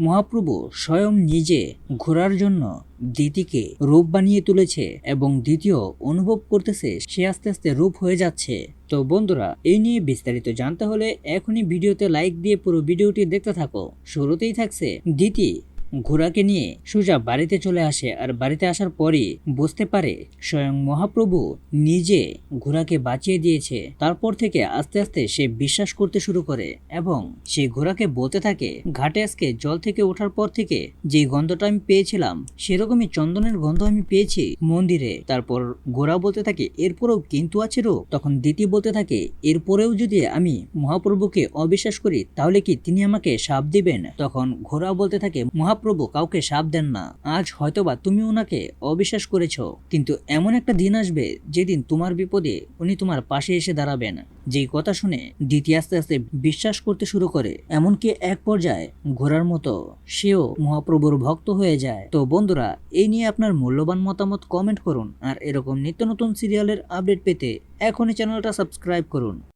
মহাপ্রভু স্বয়ং নিজে ঘোরার জন্য দিতিকে রূপ বানিয়ে তুলেছে এবং দ্বিতীয় অনুভব করতেছে সে আস্তে আস্তে রূপ হয়ে যাচ্ছে। তো বন্ধুরা, এই নিয়ে বিস্তারিত জানতে হলে এখনই ভিডিওতে লাইক দিয়ে পুরো ভিডিওটি দেখতে থাকো। শুরুতেই থাকছে দিতি ঘোড়াকে নিয়ে সুজা বাড়িতে চলে আসে আর বাড়িতে আসার পরই বুঝতে পারে স্বয়ং মহাপ্রভু নিজে ঘোড়াকে বাঁচিয়ে দিয়েছে। তারপর থেকে আস্তে আস্তে সে বিশ্বাস করতে শুরু করে এবং সে ঘোড়াকে বলতে থাকে, ঘাটে আজকে জল থেকে ওঠার পর থেকে যে গন্ধটা আমি পেয়েছিলাম, সেরকমই চন্দনের গন্ধ আমি পেয়েছি মন্দিরে। তারপর ঘোড়া বলতে থাকে, এরপরেও কিন্তু আছে রূপ তখন দিতি বলতে থাকে, এরপরেও যদি আমি মহাপ্রভুকে অবিশ্বাস করি, তাহলে কি তিনি আমাকে সাপ দিবেন? তখন ঘোড়া বলতে থাকে, মহাপ্রভু কাউকে সাপ দেন না। আজ হয়তোবা তুমি ওনাকে অবিশ্বাস করেছ। কিন্তু এমন একটা দিন আসবে যেদিন তোমার বিপদে উনি তোমার পাশে এসে দাঁড়াবেন। যেই কথা শুনে দ্বিতীয় আস্তে আস্তে বিশ্বাস করতে শুরু করে। এমনকি এক পর্যায়ে ঘোরার মতো সেও মহাপ্রভুর ভক্ত হয়ে যায়। তো বন্ধুরা, এই নিয়ে আপনার মূল্যবান মতামত কমেন্ট করুন। আর এরকম নিত্য নতুন সিরিয়ালের আপডেট পেতে এখনই চ্যানেলটা সাবস্ক্রাইব করুন।